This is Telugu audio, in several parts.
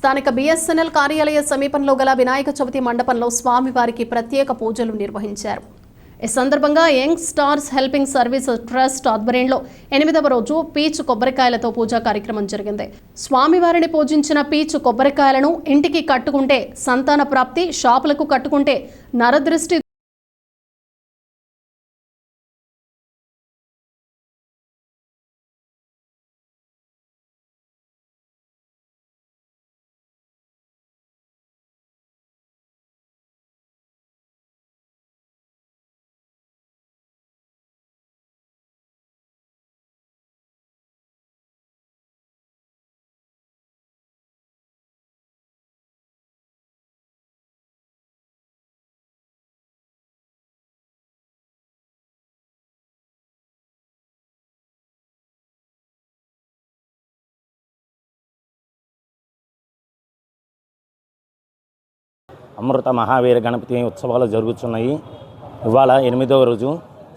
స్థానిక బీఎస్ఎన్ఎల్ కార్యాలయ సమీపంలో గల వినాయక చవితి మండపంలో స్వామివారికి ప్రత్యేక పూజలు నిర్వహించారు. ఈ సందర్భంగా young stars helping service trust ఆధ్వర్యంలో ఎనిమిదవ రోజు పీచు కొబ్బరికాయలతో పూజా కార్యక్రమం జరిగింది. స్వామివారిని పూజించిన పీచు కొబ్బరికాయలను ఇంటికి కట్టుకుంటే సంతాన ప్రాప్తి షాపులకు కట్టుకుంటే నరదృష్టి అమృత మహావీర గణపతి ఉత్సవాలు జరుగుతున్నాయి ఇవాళ ఎనిమిదవ రోజు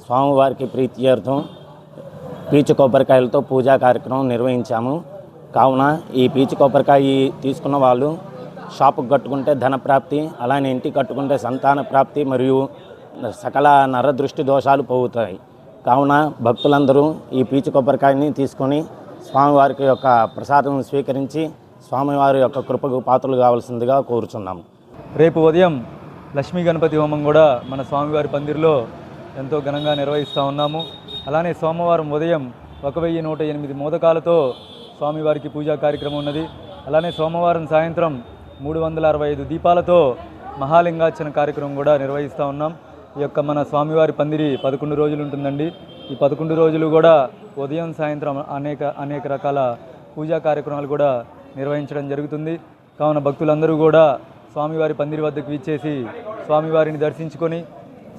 స్వామివారికి ప్రీత్యర్థం. పీచు కొబ్బరికాయలతో పూజా కార్యక్రమం నిర్వహించాము. కావున ఈ పీచు కొబ్బరికాయ తీసుకున్న వాళ్ళు షాపుకు కట్టుకుంటే ధన ప్రాప్తి అలానే ఇంటికి కట్టుకుంటే సంతాన ప్రాప్తి మరియు సకల నరదృష్టి దోషాలు పోగుతాయి కావున భక్తులందరూ ఈ పీచు కొబ్బరికాయని తీసుకొని స్వామివారికి యొక్క ప్రసాదం స్వీకరించి స్వామివారి యొక్క కృపకు పాత్రలు కావాల్సిందిగా కోరుచున్నాము. రేపు ఉదయం లక్ష్మీ గణపతి హోమం కూడా మన స్వామివారి పందిరిలో ఎంతో ఘనంగా నిర్వహిస్తూ ఉన్నాము. అలానే సోమవారం ఉదయం ఒక వెయ్యి నూట ఎనిమిది మోదకాలతో స్వామివారికి పూజా కార్యక్రమం ఉన్నది. అలానే సోమవారం సాయంత్రం మూడు వందల అరవై ఐదు దీపాలతో మహాలింగార్చన కార్యక్రమం కూడా నిర్వహిస్తూ ఉన్నాం. ఈ యొక్క మన స్వామివారి పందిరి పదకొండు రోజులు ఉంటుందండి. ఈ పదకొండు రోజులు కూడా ఉదయం సాయంత్రం అనేక అనేక రకాల పూజా కార్యక్రమాలు కూడా నిర్వహించడం జరుగుతుంది. కావున భక్తులందరూ కూడా స్వామివారి పందిరి వద్దకు విచ్చేసి స్వామివారిని దర్శించుకొని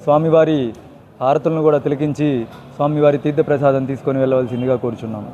స్వామివారి హారతులను కూడా తిలకించి స్వామివారి తీర్థప్రసాదం తీసుకొని వెళ్ళవలసిందిగా కోరుచున్నాము.